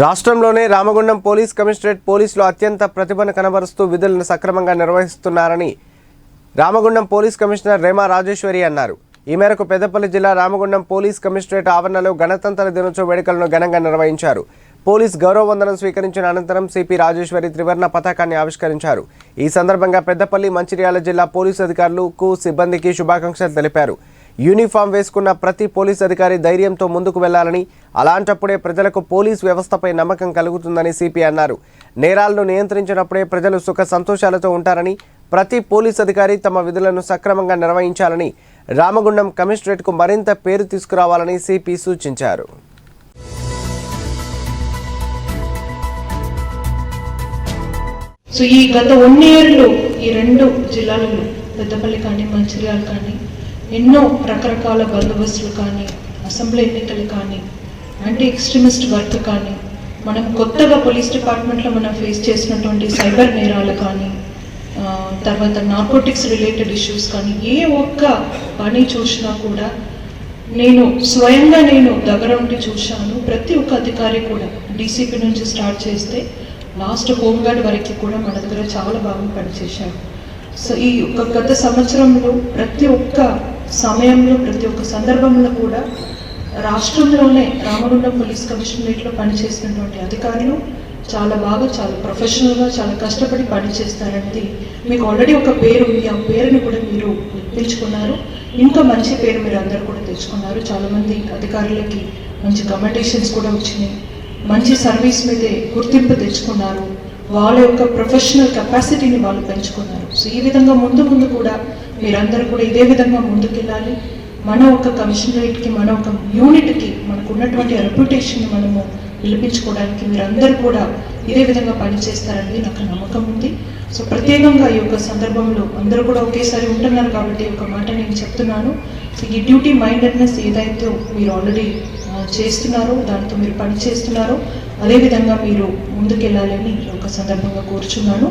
రాష్ట్రంలోనే Ramagundam police commissionerate పోలీసులు అత్యంత ప్రతిభను కనబరుస్తూ విధులను సక్రమంగా నిర్వహిస్తున్నారని రామగుండం పోలీస్ కమిషనర్ రేమా రాజేశ్వరి అన్నారు. ఈ మేరకు పెద్దపల్లి జిల్లా రామగుండం పోలీస్ కమిషనరేట్ ఆవరణలో గణతంత్ర దినోత్సవ వేడుకలను ఘనంగా నిర్వహించారు. పోలీస్ గౌరవ వందనం స్వీకరించిన అనంతరం సిపి రాజేశ్వరి త్రివర్ణ పతాకాన్ని ఆవిష్కరించారు. ఈ సందర్భంగా పెద్దపల్లి మంచిర్యాల జిల్లా పోలీసు అధికారులకు సిబ్బందికి శుభాకాంక్షలు తెలిపారు. యూనిఫామ్ వేసుకున్న ప్రతి పోలీస్ అధికారి ధైర్యంతో ముందుకు వెళ్ళాలని అలాంటప్పుడే ప్రజలకు పోలీస్ వ్యవస్థపై నమ్మకం కలుగుతుందని సిపి అన్నారు. నేరాలను నియంత్రించినప్పుడే ప్రజలు సుఖ సంతోషాలతో ఉంటారని ప్రతి పోలీస్ అధికారి తమ విధులను సక్రమంగా నిర్వహించాలని రామగుండం కమిషనరేట్కు మరింత పేరు తీసుకురావాలని సిపి సూచించారు. సో ఈ గత వన్ ఇయర్లో ఈ రెండు జిల్లాలలో పెద్దపల్లి కానీ మంచిర్యాల కానీ ఎన్నో రకరకాల బందోబస్తులు కానీ అసెంబ్లీ ఎన్నికలు కానీ యాంటీ ఎక్స్ట్రీమిస్ట్ వర్క్ కానీ మనం కొత్తగా పోలీస్ డిపార్ట్మెంట్లో మనం ఫేస్ చేసినటువంటి సైబర్ నేరాలు కానీ తర్వాత నార్కోటిక్స్ రిలేటెడ్ ఇష్యూస్ కానీ ఏ ఒక్క పని చూసినా కూడా నేను స్వయంగా నేను దగ్గర ఉండి చూశాను. ప్రతి ఒక్క అధికారి కూడా డీసీపీ నుంచి స్టార్ట్ చేస్తే లాస్ట్ హోంగార్డ్ వరకు కూడా మన దగ్గర చాలా బాగా పనిచేశారు. సో ఈ ఒక గత సంవత్సరంలో ప్రతి ఒక్క సమయంలో ప్రతి ఒక్క సందర్భంలో కూడా రాష్ట్రంలోనే రామగుండం పోలీస్ కమిషనరేట్లో పనిచేసినటువంటి అధికారులు చాలా బాగా చాలా ప్రొఫెషనల్గా చాలా కష్టపడి పనిచేస్తారనేది మీకు ఆల్రెడీ ఒక పేరు ఉంది. ఆ పేరుని కూడా మీరు పిలుచుకున్నారు ఇంకా మంచి పేరు మీరు అందరు కూడా తెచ్చుకున్నారు. చాలామంది అధికారులకి మంచి కమెండేషన్స్ కూడా వచ్చినాయి. మంచి సర్వీస్ మీదే గుర్తింపు తెచ్చుకున్నారు. వాళ్ళ యొక్క ప్రొఫెషనల్ కెపాసిటీని వాళ్ళు పెంచుకున్నారు. సో ఈ విధంగా ముందు ముందు కూడా మీరందరూ కూడా ఇదే విధంగా ముందుకెళ్ళాలి. మన ఒక కమిషనరేట్కి మన ఒక యూనిట్కి మనకు ఉన్నటువంటి రెప్యుటేషన్ మనము నిలిపించుకోవడానికి మీరందరూ కూడా ఇదే విధంగా పనిచేస్తారని నాకు నమ్మకం ఉంది. సో ప్రత్యేకంగా ఈ యొక్క సందర్భంలో అందరూ కూడా ఒకేసారి ఉంటున్నారు కాబట్టి ఒక మాట నేను చెప్తున్నాను. సో ఈ డ్యూటీ మైండెడ్నెస్ ఏదైతే మీరు ఆల్రెడీ చేస్తున్నారో దాంతో మీరు పని చేస్తున్నారో అదేవిధంగా మీరు ముందుకెళ్ళాలని ఈ యొక్క సందర్భంగా కోరుచున్నాను.